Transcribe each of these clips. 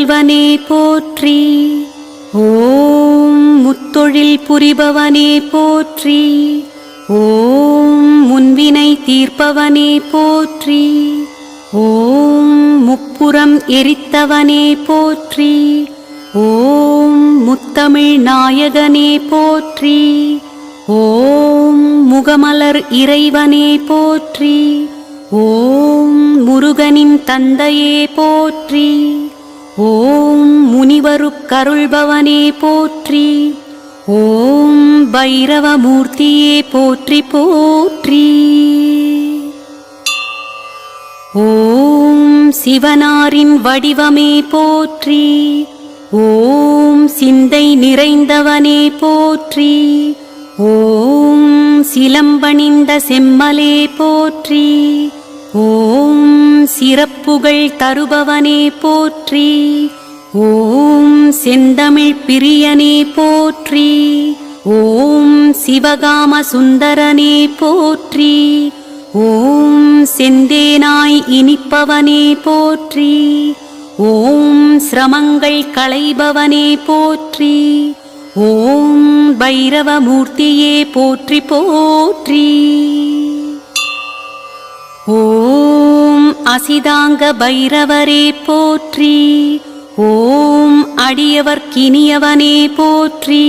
செல்வனே போற்றி. ஓம் முத்தொழில் புரிபவனே போற்றி. ஓம் முன்வினை தீர்ப்பவனே போற்றி. ஓம் முப்புறம் எரித்தவனே போற்றி. ஓம் முத்தமிழ் நாயகனே போற்றி. ஓம் முகமலர் இறைவனே போற்றி. ஓம் முருகனின் தந்தையே போற்றி. ஓம் முனிவருக்கருள்பவனே போற்றி ஓம் பைரவமூர்த்தியே போற்றி போற்றி. ஓம் சிவனாரின் வடிவமே போற்றி ஓம் சிந்தை நிறைந்தவனே போற்றி ஓம் சிலம்பணிந்த செம்மலே போற்றி ஓம் சிறப்புகள் தருபவனே போற்றி. ஓம் செந்தமிழ் பிரியனே போற்றி. ஓம் சிவகாம சுந்தரனே போற்றி. ஓம் செந்தேனாய் இனிப்பவனே போற்றி. ஓம் சிரமங்கள் களைபவனே போற்றி. ஓம் பைரவமூர்த்தியே போற்றி போற்றி. ஓம் அசிதாங்க பைரவரே போற்றி. ஓம் அடியவர் கினியவனே போற்றி.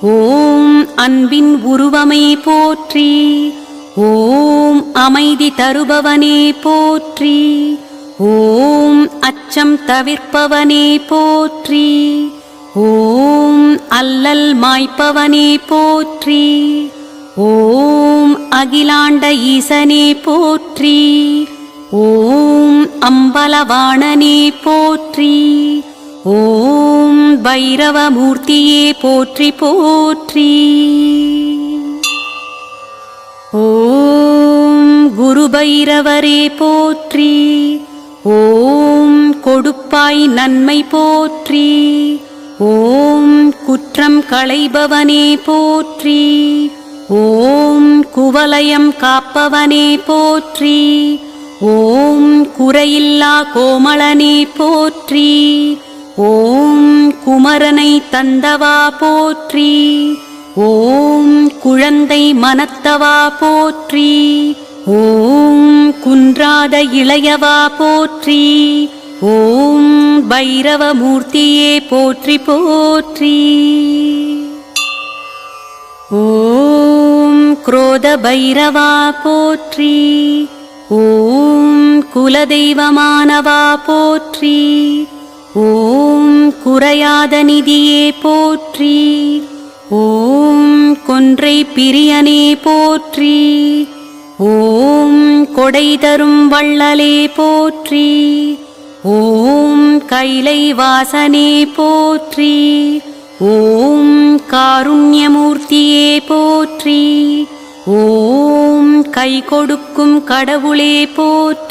ஓம் அன்பின் உருவமே போற்றி. ஓம் அமைதி தருபவனே போற்றி. ஓம் அச்சம் தவிர்ப்பவனே போற்றி. ஓம் அல்லல் மாய்ப்பவனே போற்றி. ஓம் அகிலாண்ட ஈசனே போற்றி. ஓம் அம்பலவாணனே போற்றி ஓம் பைரவமூர்த்தியே போற்றி போற்றி. ஓம் குரு பைரவரே போற்றி ஓம் கொடுப்பாய் நன்மை போற்றி ஓம் குற்றம் களைபவனே போற்றி ஓம் குவலயம் காப்பவனே போற்றி ஓம் குறையில்லா கோமளனே போற்றி. ஓம் குமரனை தந்தவா போற்றி. ஓம் குழந்தை மனத்தவா போற்றி. ஓம் குன்றாத இளையவா போற்றி. ஓம் பைரவமூர்த்தியே போற்றி போற்றி. ஓம் குரோத பைரவா போற்றி. ஓம் குலதெய்வமானவா போற்றி ஓம் குறையாத நிதியே போற்றி ஓம் கொன்றை பிரியனே போற்றி ஓம் கொடை தரும் வள்ளலே போற்றி ஓம் கைலை வாசனே போற்றி ஓம் காருண்யமூர்த்தியே கை கொடுக்கும் கடவுளே போற்று.